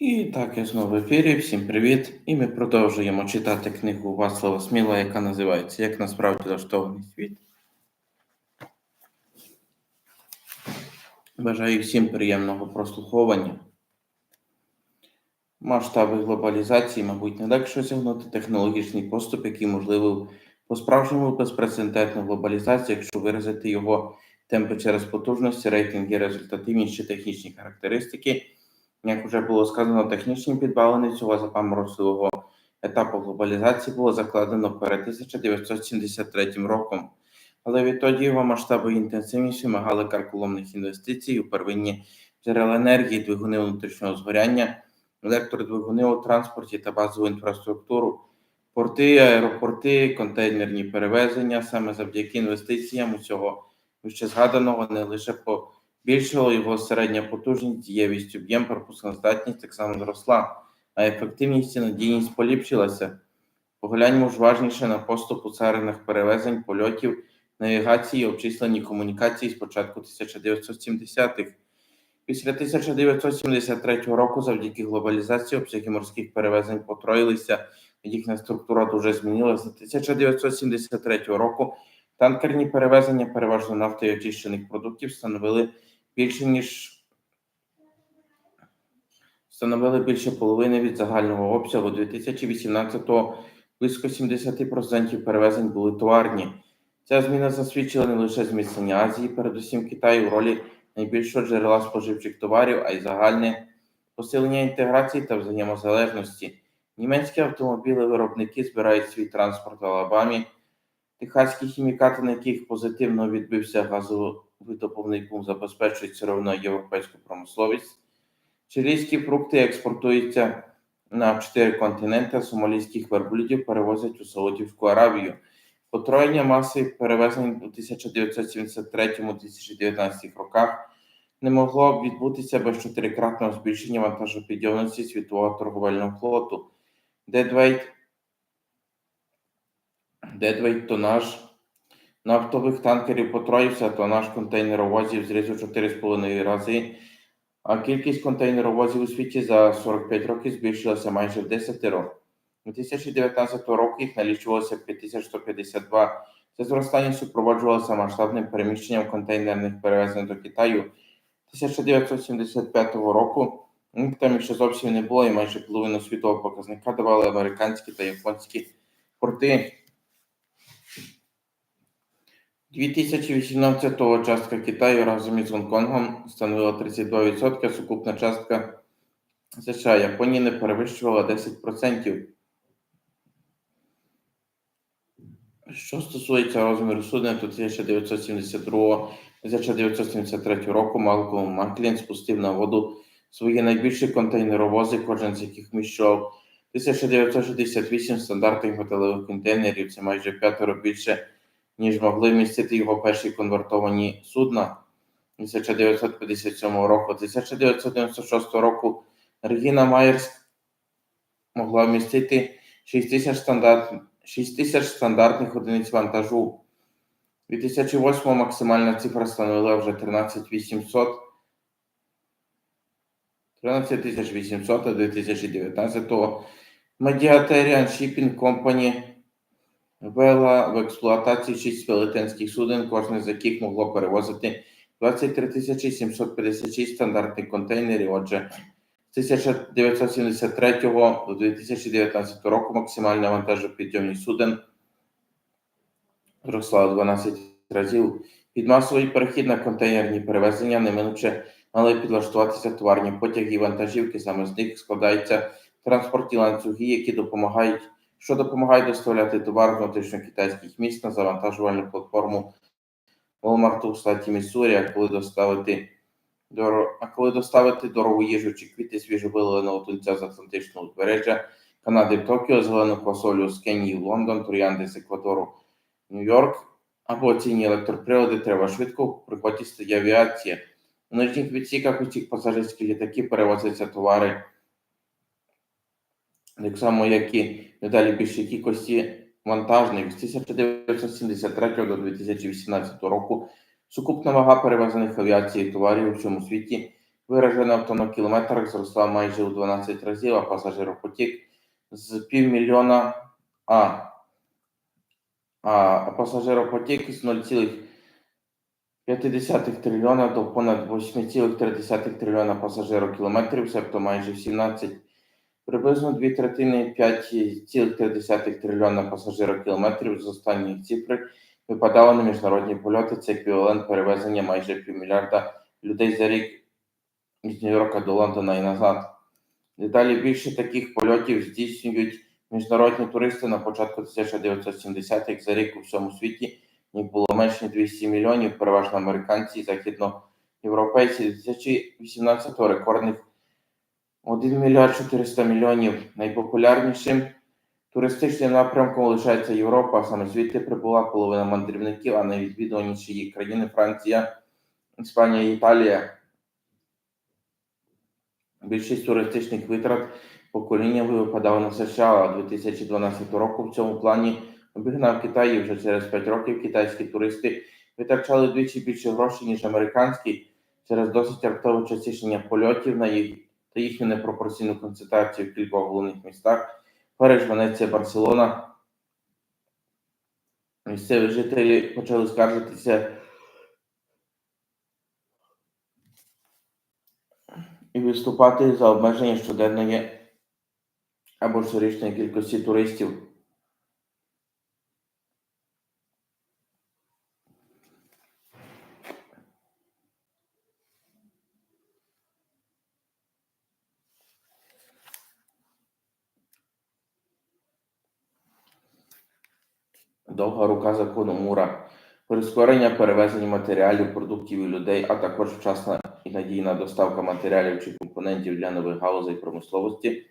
І так, я знову в ефірі. Всім привіт! І ми продовжуємо читати книгу Васлава Сміла, яка називається Як насправді влаштований світ. Бажаю всім приємного прослуховування. Масштаби глобалізації, мабуть, не легше осягнути технологічний поступ, який можливий по-справжньому безпрецедентну глобалізацію, якщо виразити його темпи через потужності, рейтинги, результативність чи технічні характеристики. Як вже було сказано, технічні підбавлення цього запаморозливого етапу глобалізації було закладено перед 1973 роком, але відтоді його масштаби і інтенсивність вимагали карколомних інвестицій у первинні джерела енергії, двигуни внутрішнього згоряння, електродвигуни у транспорті та базову інфраструктуру, порти, аеропорти, контейнерні перевезення. Саме завдяки інвестиціям усього вище згаданого не лише по Більшого його середня потужність, дієвість, об'єм, пропускноздатність так само зросла, а ефективність і надійність поліпшилася. Погляньмо ж важніше на поступ у царинах перевезень, польотів, навігації, обчисленні комунікації з початку 1970-х. Після 1973 року, завдяки глобалізації, обсяги морських перевезень потроїлися, їхня структура дуже змінилася. З 1973 року танкерні перевезення, переважно нафти і очищених продуктів, становили більше ніж становили більше половини від загального обсягу 2018-го близько 70% перевезень були товарні. Ця зміна засвідчила не лише зміцнення Азії, передусім Китаю у ролі найбільшого джерела споживчих товарів, а й загальне посилення інтеграції та взаємозалежності. Німецькі автомобілі-виробники збирають свій транспорт в Алабамі, техаські хімікати, на яких позитивно відбився газово видобувний бум забезпечують сировиною європейську промисловість. Чилійські фрукти експортуються на чотири континенти, сомалійських верблюдів перевозять у Саудівську Аравію. Потроєння маси перевезень у 1973-2019 роках не могло відбутися без чотирикратного збільшення вантажопідйомності світового торговельного флоту. Дедвейт, Дедвейт тонаж нафтових танкерів потроївся, то наш контейнеровозів зріс у 4,5 рази, а кількість контейнеровозів у світі за 45 років збільшилася майже в 10 років. У 2019 року їх налічувалося 5152. Це зростання супроводжувалося масштабним переміщенням контейнерних перевезень до Китаю. 1975 року там ще зовсім не було, і майже половину світового показника давали американські та японські порти. 2018-го частка Китаю разом із Гонконгом становила 32%, сукупна частка США Японії не перевищувала 10%. Що стосується розміру судна, то 1972-1973 року Малком Маклін спустив на воду свої найбільші контейнеровози, кожен з яких вміщував 1968 стандартних готелевих контейнерів. Це майже п'ятеро більше ніж могли вмістити його перші конвертовані судна 1957 року. 1996 року Регіна Майерс могла вмістити 6 тисяч стандарт, 6 тисяч стандартних одиниць вантажу. 2008 максимальна цифра становила вже 13800. 13800, а 2019-го Mediaterian Shipping Company ввела в експлуатацію шість велетенських суден, кожне з яких могло перевозити 23 тисячі 756 стандартних контейнерів. Отже, з 1973 до 2019 року максимальна вантажопідйомність суден зросла в 12 разів. Під масовий перехід на контейнерні перевезення неминуче мали підлаштуватися товарні потяги і вантажівки. Саме з них складаються транспортні ланцюги, які допомагають що допомагає доставляти товар внутрішньокитайських міст на завантажувальну платформу Walmart у штаті Міссурі, а коли доставити дор... а коли доставити дорогу їжу чи квіти свіжовиленого тунця з Атлантичного узбережжя, Канади в Токіо, зелену квасолю з Кенії в Лондон, троянди з Еквадору Нью-Йорк, або цінні електроприлади треба швидко, стає авіація. У нижніх відсіках усіх пасажирські літаки перевозяться товари так само, як і дедалі більшій кількості вантажних з 1973 до 2018 року. Сукупна вага перевезених авіації товарів у всьому світі виражена в тоннокілометрах зросла майже у 12 разів, а пасажиропотік з півмільйона а, а пасажиропотік з 0,5 трильйона до понад 8,3 трильйона пасажирокілометрів, себто майже 17 Приблизно дві третини 5,3 трильйона пасажирокілометрів з останніх цифр випадало на міжнародні польоти. Це еквівалент перевезення майже півмільярда людей за рік з Нью-Йорка до Лондона і назад. Дедалі більше таких польотів здійснюють міжнародні туристи на початку 1970-х за рік у всьому світі. Їх було менше 200 мільйонів, переважно американці і західноєвропейці. 2018-го рекордних 1 мільярд 400 мільйонів. Найпопулярнішим туристичним напрямком лишається Європа. Саме звідти прибула половина мандрівників, а найвідвідуваніші її країни Франція, Іспанія Італія. Більшість туристичних витрат покоління випадало на США, а 2012 року в цьому плані обігнав Китай і вже через 5 років китайські туристи витрачали вдвічі більше грошей, ніж американські, через досить раптове частішення польотів на їх та їхню непропорційну концентрацію в кількох головних містах Париж, Венеція, Барселона. Місцеві жителі почали скаржитися і виступати за обмеження щоденної або щорічної кількості туристів. Довга рука закону Мура, прискорення перевезення матеріалів, продуктів і людей, а також вчасна і надійна доставка матеріалів чи компонентів для нових галузей промисловості,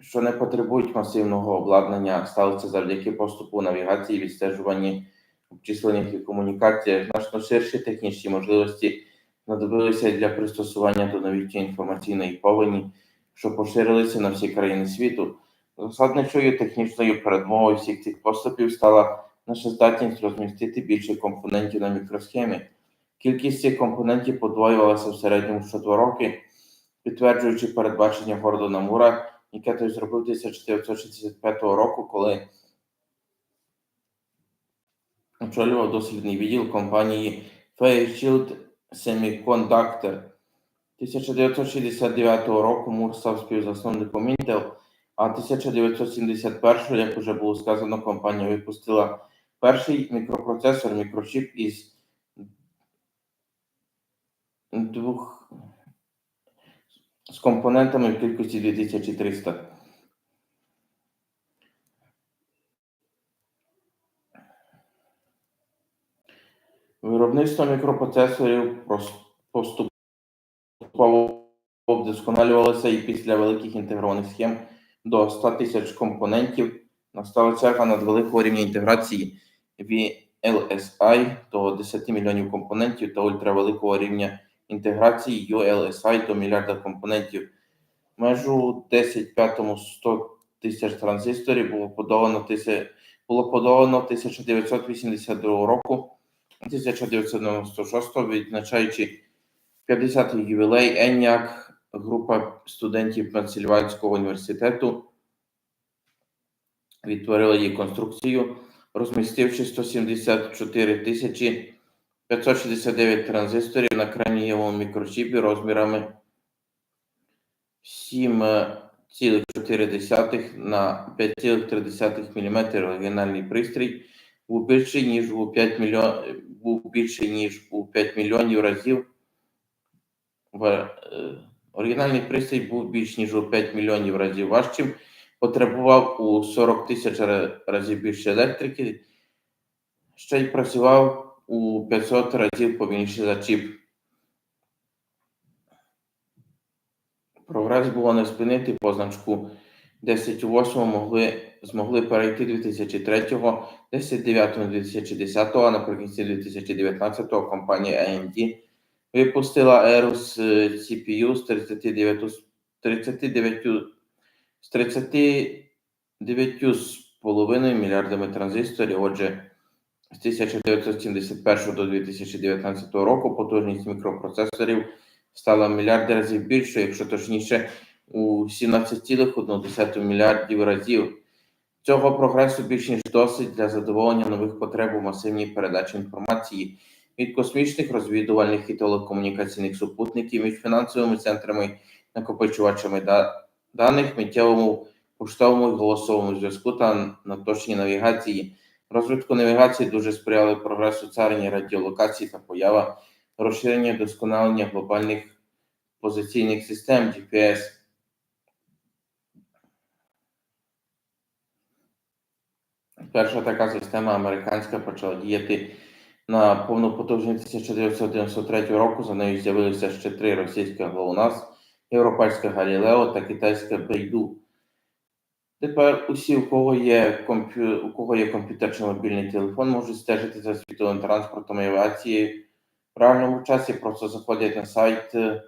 що не потребують масивного обладнання, сталося завдяки поступу навігації, відстежуванні, обчисленнях і комунікаціях. Значно ширші технічні можливості знадобилися для пристосування до новітньої інформаційної повені, що поширилися на всі країни світу. Засадничою технічною передмовою всіх цих поступів стала наша здатність розмістити більше компонентів на мікросхемі. Кількість цих компонентів подвоювалася в середньому що два роки, підтверджуючи передбачення Гордона Мура, яке той зробив 1965 року, коли очолював дослідний відділ компанії Fairchild Semiconductor. 1969 року Мур став співзасновником Intel, а 1971, як вже було сказано, компанія випустила перший мікропроцесор, мікрочіп із двох з компонентами в кількості 2300. Виробництво мікропроцесорів поступово вдосконалювалося і після великих інтегрованих схем до 100 тисяч компонентів настала черга надвеликого рівня інтеграції VLSI до 10 мільйонів компонентів та ультравеликого рівня інтеграції ULSI до мільярда компонентів. Межу 10 п'ятому 100 тисяч транзисторів було подолано, тисе- було подолано 1982 року, 1996 відзначаючи 50-й ювілей ENIAC, група студентів Пенсильванського університету відтворила її конструкцію, розмістивши 174 тисячі 569 транзисторів на кремнієвому мікрочіпі розмірами 7,4 на 5,3 мм оригінальний пристрій був більший ніж у 5 мільйон, був більший ніж у 5 мільйонів разів. В, е, оригінальний пристрій був більш ніж у 5 мільйонів разів важчим, потребував у 40 тисяч разів більше електрики, ще й працював у 500 разів повільніше за чіп. Прогрес було не спинити позначку 10 у 8 могли, змогли перейти 2003, 10 9 2010, а наприкінці 2019-го компанія AMD випустила е, CPU з 39, з 39, з 39 з половиною мільярдами транзисторів. Отже, з 1971 до 2019 року потужність мікропроцесорів стала мільярди разів більшою, якщо точніше, у 17,1 мільярдів разів. Цього прогресу більш ніж досить для задоволення нових потреб у масивній передачі інформації від космічних розвідувальних і телекомунікаційних супутників між фінансовими центрами, накопичувачами даних, миттєвому поштовому і голосовому зв'язку та на точній навігації. Розвитку навігації дуже сприяли прогресу царині радіолокації та поява розширення досконалення глобальних позиційних систем GPS. Перша така система американська почала діяти на повну потужність 1993 року. За нею з'явилися ще три російська ГЛОНАСС, європейська Галілео та китайська Бейду. Тепер усі, у кого є комп'ю... у кого є комп'ютер чи мобільний телефон, можуть стежити за світовим транспортом і авіацією в реальному часі. Просто заходять на сайт е,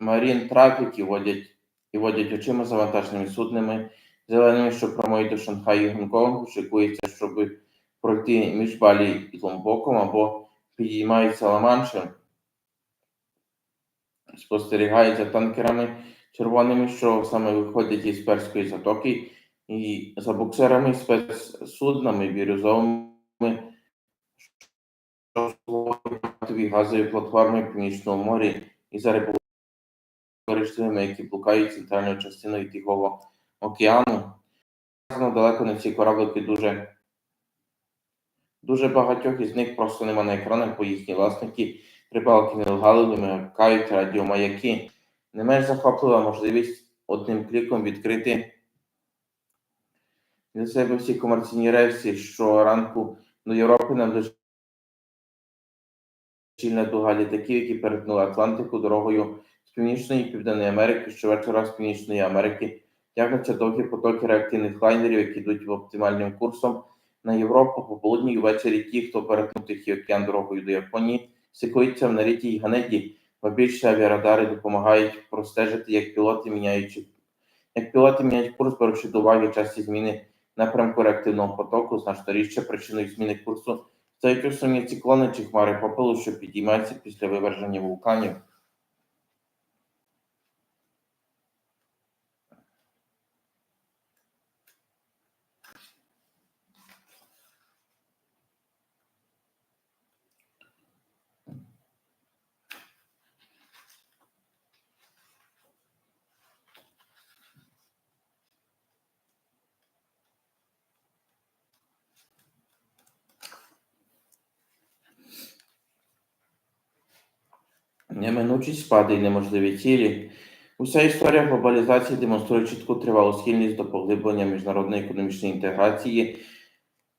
Marine Traffic і вводять і водять очима завантаженими суднами, зеленими, що прямують до Шанхаю і Гонконгу, шикуються, щоб пройти між Балі і Ломбоком або підіймаються Ла-Маншем, спостерігають танкерами червоними, що саме виходять із Перської затоки, і за буксирами спецсуднами бірюзовими, що обслуговують газові платформи в Північному морі, і за риболовствами, які блукають центральною частиною Тихого океану. Далеко не всі кораблики дуже Дуже багатьох із них просто нема на екранах, бо їхні власники рибалки нелегали вимикають радіомаяки. Не менш захоплива можливість одним кліком відкрити для себе всі комерційні рейси, що ранку до Європи нам щільна дуга літаків, які перетнули Атлантику дорогою з Північної і Південної Америки, щовечора з Північної Америки тягнуться довгі потоки реактивних лайнерів, які йдуть оптимальним курсом на Європу пополудні і ввечері ті, хто перетнув Тихий океан дорогою до Японії, сикуються в Наріті і Ганеді, бо більше авіарадари допомагають простежити, як пілоти міняючи як пілоти міняють курс, беручи до уваги часті зміни напрямку реактивного потоку, значно рідше причиною зміни курсу стають основні циклони чи хмари попелу, що підіймаються після виверження вулканів. Неминучість спади і неможливі цілі. Уся історія глобалізації демонструє чітку тривалу схильність до поглиблення міжнародної економічної інтеграції,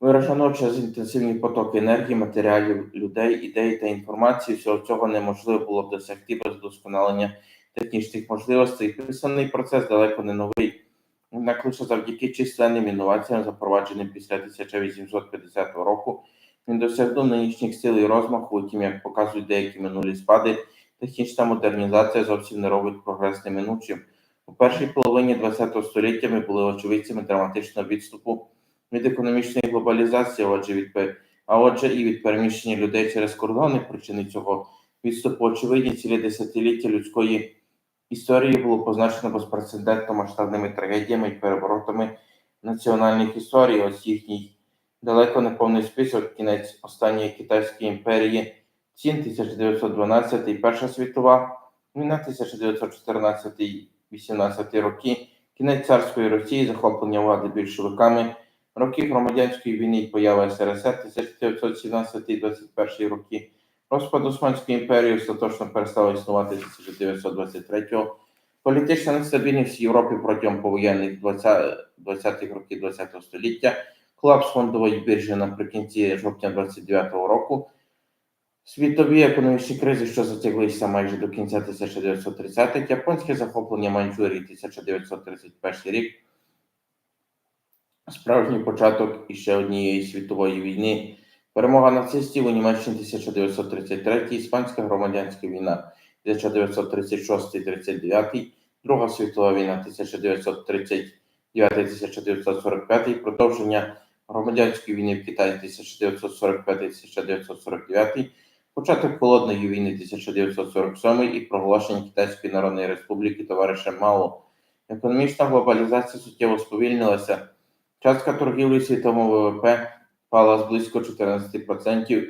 виражено через інтенсивні потоки енергії, матеріалів, людей, ідей та інформації. Всього цього неможливо було б досягти без вдосконалення технічних можливостей. Писаний процес далеко не новий. Однак лише завдяки численним інноваціям, запровадженим після 1850 року, він досягнув нинішніх сил і розмаху, яким, як показують деякі минулі спади, технічна модернізація зовсім не робить прогрес неминучим. У першій половині ХХ століття ми були очевидцями драматичного відступу від економічної глобалізації, отже, від а отже, і від переміщення людей через кордони. Причини цього відступу очевидні цілі десятиліття людської історії було позначено безпрецедентно масштабними трагедіями і переворотами національних історій. Ось їхній далеко не повний список, кінець останньої китайської імперії, цін 1912 і Перша світова війна 1914-18 роки, кінець царської Росії, захоплення влади більшовиками, роки громадянської війни і поява СРСР 1917-21 роки, розпад Османської імперії остаточно перестала існувати 1923-го, політична нестабільність в Європі протягом повоєнних 20 20-х років ХХ століття, колапс фондової біржі наприкінці жовтня 29-го року, світові економічні кризи, що затяглися майже до кінця 1930-х, японське захоплення Маньчжурії 1931 рік, справжній початок іще однієї світової війни, перемога нацистів у Німеччині 1933, Іспанська громадянська війна 1936-39, Друга світова війна 1939-1945, продовження громадянської війни в Китаї 1945-1949, початок холодної війни 1947 і проголошення Китайської Народної Республіки товариша Мао. Економічна глобалізація суттєво сповільнилася. Частка торгівлі світовому ВВП впала з близько 14%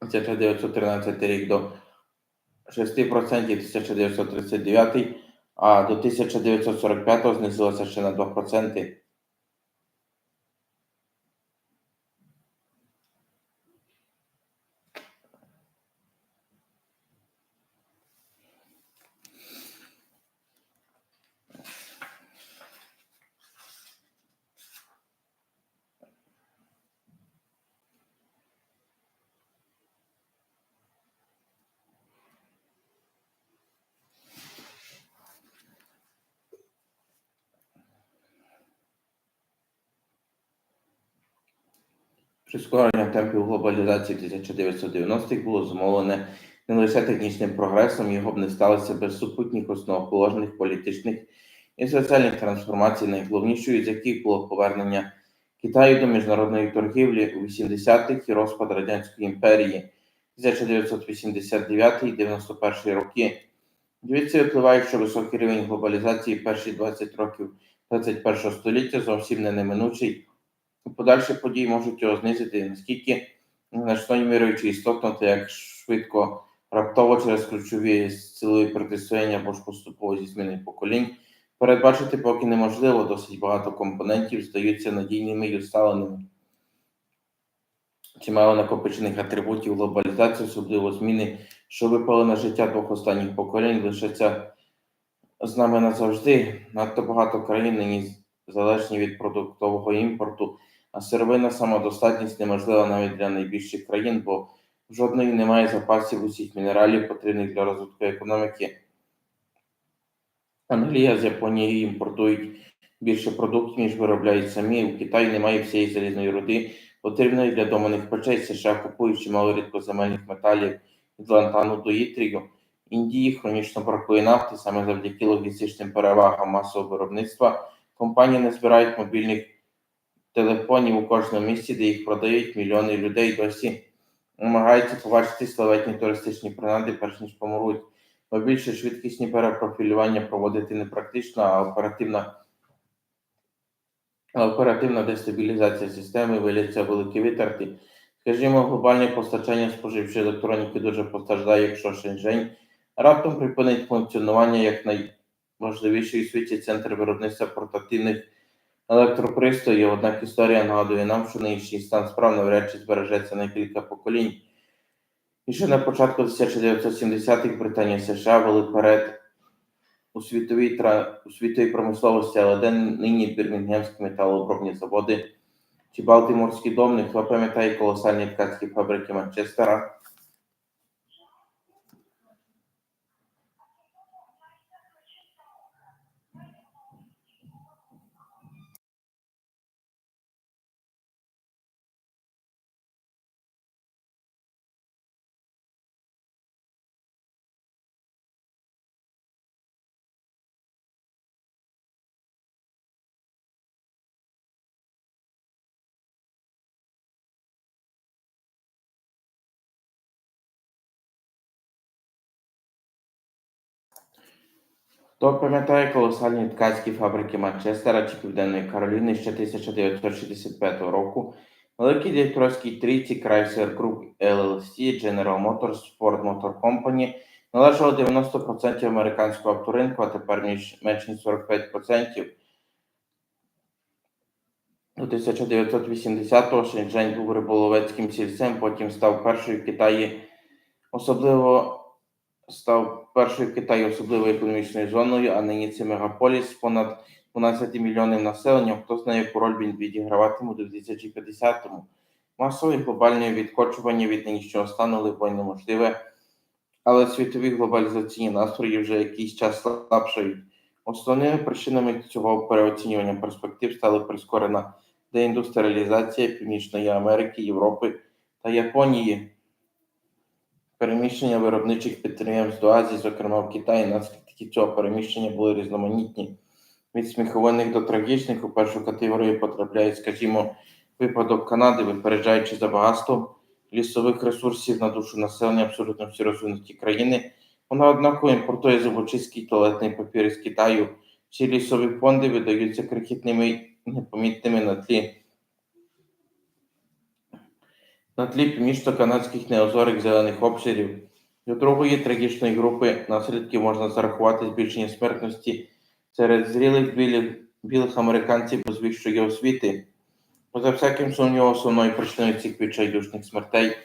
1913 рік до 6% 1939, а до 1945 знизилася ще на 2%. Прискорення темпів глобалізації 1990-х було зумовлене не лише технічним прогресом, його б не сталося без супутніх основоположних політичних і соціальних трансформацій, найголовнішою з яких було повернення Китаю до міжнародної торгівлі у 80-х і розпад Радянської імперії 1989-91 роки. Звідси випливає, що високий рівень глобалізації перші 20 років 21 століття зовсім не неминучий. Подальші події можуть його знизити, наскільки значною мірою чи істотно, та як швидко, раптово через ключові силові протистояння або ж поступово зі зміною поколінь. Передбачити поки неможливо, досить багато компонентів здаються надійними і усталеними. Чимало накопичених атрибутів глобалізації, особливо зміни, що випали на життя двох останніх поколінь, лишаться з нами назавжди. Надто багато країн нині залежні від продуктового імпорту, а сировинна самодостатність неможлива навіть для найбільших країн, бо жодної немає запасів усіх мінералів, потрібних для розвитку економіки. Англія з Японією імпортують більше продуктів, ніж виробляють самі. У Китаї немає всієї залізної руди, потрібної для доманих печей. США купують чимало рідкоземельних металів від лантану до ітрію. Індії хронічно бракує нафти саме завдяки логістичним перевагам масового виробництва. Компанії не збирають мобільних телефонів у кожному місці, де їх продають мільйони людей. Досі намагаються побачити славетні туристичні принади, перш ніж помруть. Бо більше швидкісні перепрофілювання проводити не практично, а оперативна, оперативна дестабілізація системи виляться великі витрати. Скажімо, глобальне постачання споживчої електроніки дуже постраждає, якщо Шенжень раптом припинить функціонування як найважливіший у світі центр виробництва портативних електропристроїв. Однак історія нагадує нам, що нинішній стан справ навряд чи збережеться на кілька поколінь. І ще на початку 1970-х Британія США вели перед у світовій у світовій промисловості, але де нині бірмінгемські металообробні заводи чи Балтиморський дом, хто пам'ятає колосальні ткацькі фабрики Манчестера. Хто пам'ятає колосальні ткацькі фабрики Манчестера чи Південної Кароліни ще 1965 року, великій директорській трійці Chrysler Group LLC, General Motors, Ford Motor Company належало 90% американського авторинку, а тепер менш ніж 45%. До 1980-го Шенджень був риболовецьким сільцем, потім став першою в Китаї, особливо став першою в Китаї особливою економічною зоною, а нині це мегаполіс з понад 12 мільйонів населення. Хто знає, яку роль він відіграватиме у 2050-му. Масове глобальне відкочування від нинішнього стану либо неможливе, але світові глобалізаційні настрої вже якийсь час слабшають. Основними причинами цього переоцінювання перспектив стали прискорена деіндустріалізація Північної Америки, Європи та Японії переміщення виробничих підприємств до Азії, зокрема в Китаї, наслідки цього переміщення були різноманітні. Від сміховинних до трагічних у першу категорію потрапляють, скажімо, випадок Канади, випереджаючи за багатством лісових ресурсів на душу населення абсолютно всі розвинуті країни. Вона однаково імпортує зубочистки, туалетний папір з Китаю. Ці лісові фонди видаються крихітними непомітними на тлі на тлі північно-канадських неозорих зелених обширів. До другої трагічної групи наслідків можна зарахувати збільшення смертності серед зрілих білих, білих американців без вищої освіти. Поза всяким сумнівом, основною причиною цих відчайдушних смертей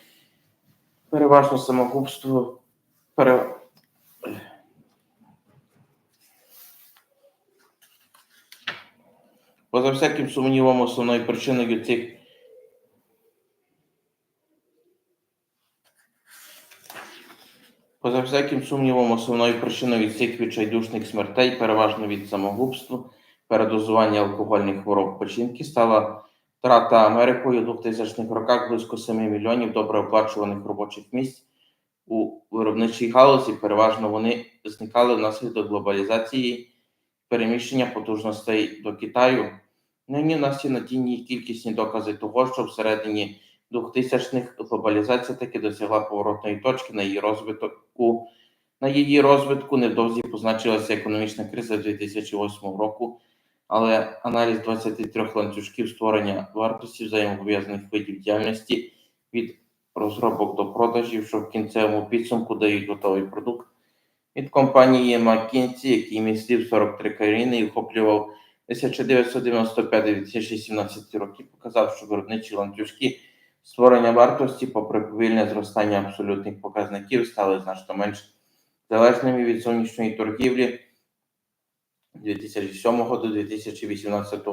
переважно самогубство, пере... Поза всяким сумнівом, основною причиною цих Поза всяким сумнівом, основною причиною від цих відчайдушних смертей, переважно від самогубства, передозування алкогольних хвороб печінки, стала втрата Америкою у 2000-х роках близько 7 мільйонів добре оплачуваних робочих місць у виробничій галузі. Переважно вони зникали внаслідок глобалізації, переміщення потужностей до Китаю. Нині в нас є надійні кількісні докази того, що всередині 2000-х глобалізація таки досягла поворотної точки на її розвитку. На її розвитку невдовзі позначилася економічна криза 2008 року, але аналіз 23 ланцюжків створення вартості взаємопов'язаних видів діяльності від розробок до продажів, що в кінцевому підсумку дають готовий продукт від компанії McKinsey, який містив 43 країни і охоплював 1995-2017 роки, показав, що виробничі ланцюжки створення вартості, попри повільне зростання абсолютних показників, стали значно менш залежними від зовнішньої торгівлі 2007 до 2018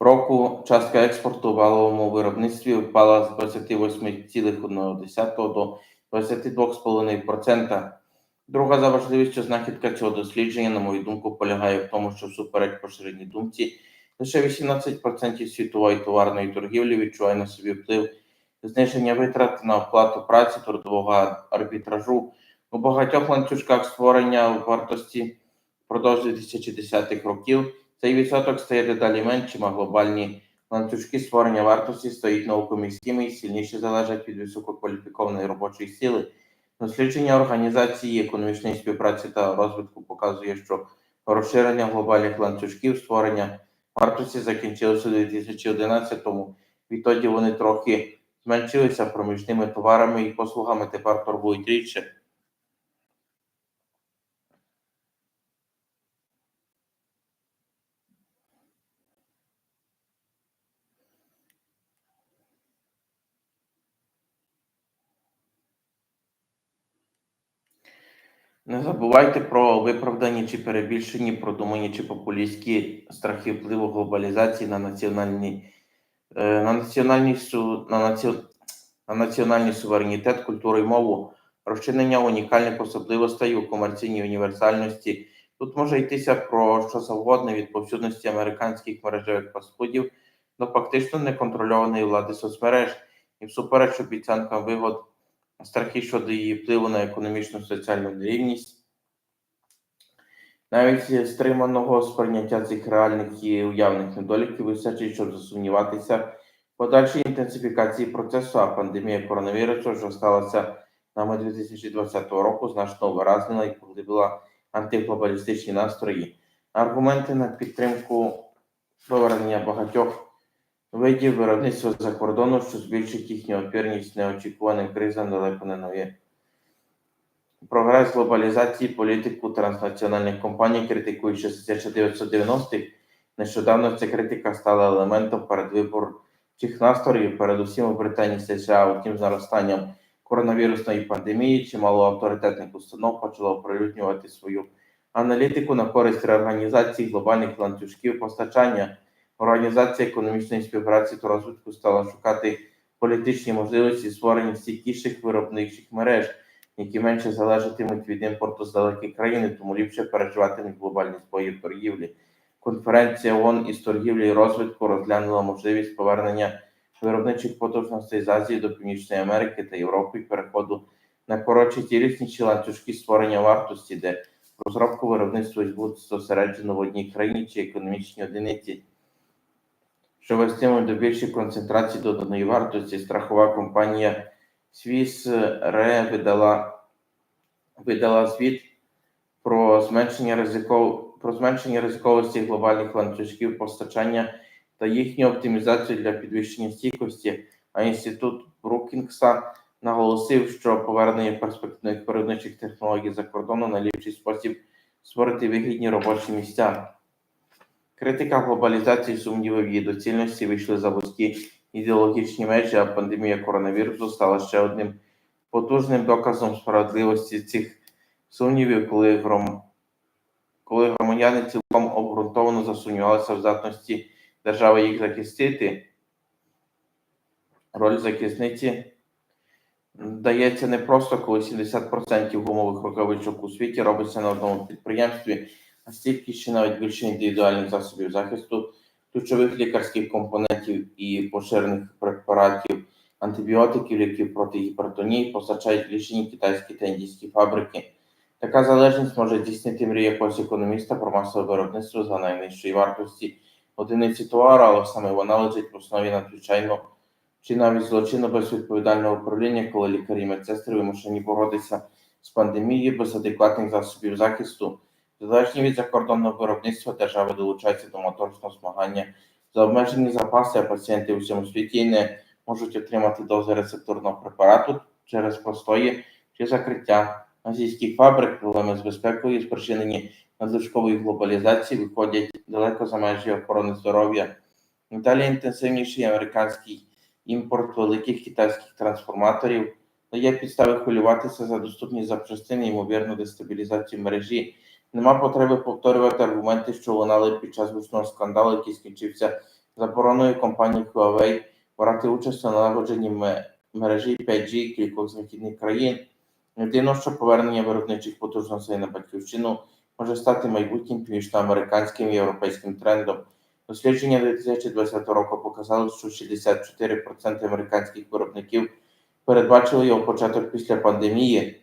року. Частка експорту в валовому виробництві впала з 28,1 до 22,5%. Друга за важливістю знахідка цього дослідження, на мою думку, полягає в тому, що всупереч поширеній думці лише 18% світової товарної торгівлі відчуває на собі вплив зниження витрат на оплату праці трудового арбітражу у багатьох ланцюжках створення вартості впродовж 2010-х років. Цей відсоток стає дедалі меншим, а глобальні ланцюжки створення вартості стають наукоміськими і сильніше залежать від висококваліфікованої робочої сили. Дослідження організації економічної співпраці та розвитку показує, що розширення глобальних ланцюжків створення вартості закінчилися у 2011-му. Відтоді вони трохи зменшилися проміжними товарами і послугами тепер торгують рідше. Не забувайте про виправдані чи перебільшені, продумані чи популістські страхи впливу глобалізації на національні е, на національний на наці... на національний суверенітет, культуру і мову, розчинення унікальних особливостей у комерційній універсальності. Тут може йтися про що завгодно від повсюдності американських мережевих фастфудів до фактично неконтрольованої влади соцмереж і всупереч обіцянкам вигод страхи щодо її впливу на економічну соціальну рівність. Навіть стриманого сприйняття цих реальних і уявних недоліків вистачить, щоб засумніватися в подальшій інтенсифікації процесу, а пандемія коронавірусу, що сталася нами 2020 року, значно виразнила і поглибила антиглобалістичні настрої. Аргументи на підтримку повернення багатьох видів виробництва за кордону, що збільшить їхню опірність неочікуваним кризам далеко не нові. Прогрес глобалізації політику транснаціональних компаній, критикуючи з 1990-х, нещодавно ця критика стала елементом передвиборчих настроїв, передусім у Британії США, утім, з наростанням коронавірусної пандемії, чимало авторитетних установ почало оприлюднювати свою аналітику на користь реорганізації глобальних ланцюжків постачання. Організація економічної співпраці та розвитку стала шукати політичні можливості створення стійкіших виробничих мереж, які менше залежатимуть від імпорту з далеких країн, тому ліпше переживатимуть глобальні збої в торгівлі. Конференція ООН із торгівлі і розвитку розглянула можливість повернення виробничих потужностей з Азії до Північної Америки та Європи і переходу на коротші цілісніші ланцюжки створення вартості, де розробку виробництва буде зосереджено в одній країні чи економічній одиниці що вестиме до більшої концентрації доданої вартості, страхова компанія Свіс РЕ видала, видала звіт про зменшення ризиков, про зменшення ризиковості глобальних ланцюжків постачання та їхню оптимізацію для підвищення стійкості. А інститут Брукінгса наголосив, що повернення перспективних виробничих технологій за кордону найліпший спосіб створити вигідні робочі місця. Критика глобалізації сумніви в її доцільності вийшли за вузькі ідеологічні межі, а пандемія коронавірусу стала ще одним потужним доказом справедливості цих сумнівів, коли, гром... коли громадяни цілком обґрунтовано засумнівалися в здатності держави їх захистити. Роль захисниці дається не просто, коли 70% гумових рукавичок у світі робиться на одному підприємстві, стільки ще навіть більше індивідуальних засобів захисту, ключових лікарських компонентів і поширених препаратів, антибіотиків, ліків проти гіпертонії постачають лічені китайські та індійські фабрики. Така залежність може здійснити мрію якогось економіста про масове виробництво за найнижчої вартості одиниці товару, але саме вона лежить в основі надзвичайно чи навіть злочинно безвідповідального управління, коли лікарі і медсестри вимушені боротися з пандемією без адекватних засобів захисту. Залежні від закордонного виробництва держави долучаються до моторного змагання за обмежені запаси, пацієнти у всьому світі не можуть отримати дози рецептурного препарату через простої чи закриття азійських фабрик. Проблеми з безпекою, спричинені надлишкової глобалізації, виходять далеко за межі охорони здоров'я. Далі інтенсивніший американський імпорт великих китайських трансформаторів дає підстави хвилюватися за доступні запчастини ймовірну дестабілізацію мережі. Нема потреби повторювати аргументи, що лунали під час гучного скандалу, який скінчився забороною компанії Huawei брати участь у налагодженні мережі 5G кількох західних країн. Не дивно, що повернення виробничих потужностей на батьківщину може стати майбутнім північноамериканським і європейським трендом. Дослідження 2020 року показало, що 64% американських виробників передбачили його початок після пандемії.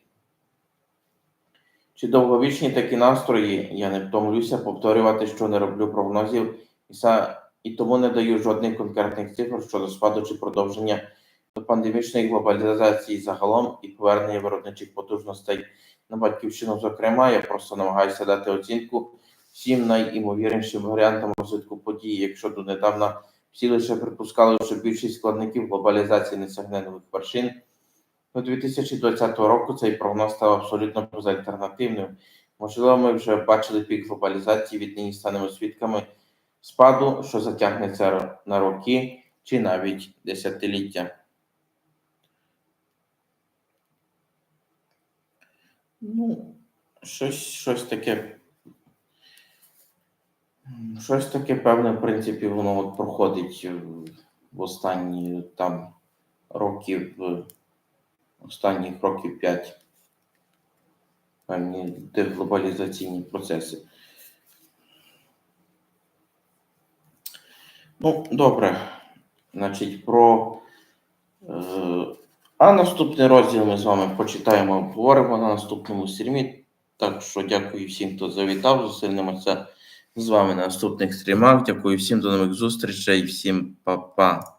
Чи довговічні такі настрої? Я не втомлюся повторювати, що не роблю прогнозів і, са... і тому не даю жодних конкретних цифр щодо спаду чи продовження до пандемічної глобалізації загалом і повернення виробничих потужностей на батьківщину. Зокрема, я просто намагаюся дати оцінку всім найімовірнішим варіантам розвитку подій, якщо донедавна всі лише припускали, що більшість складників глобалізації не сягне нових вершин. До 2020 року цей прогноз став абсолютно безальтернативним. Можливо, ми вже бачили пік глобалізації, віднині станемо свідками спаду, що затягнеться на роки чи навіть десятиліття. Ну, щось, щось таке. Щось таке певне, в принципі, воно от проходить е, в останні там років, е, останніх років 5 певні деглобалізаційні процеси. Ну, добре. Значить, про. Е, а наступний розділ ми з вами почитаємо, обговоримо на наступному стрімі. Так що дякую всім, хто завітав. Зустрінемося з вами на наступних стрімах. Дякую всім до нових зустрічей. Всім па-па.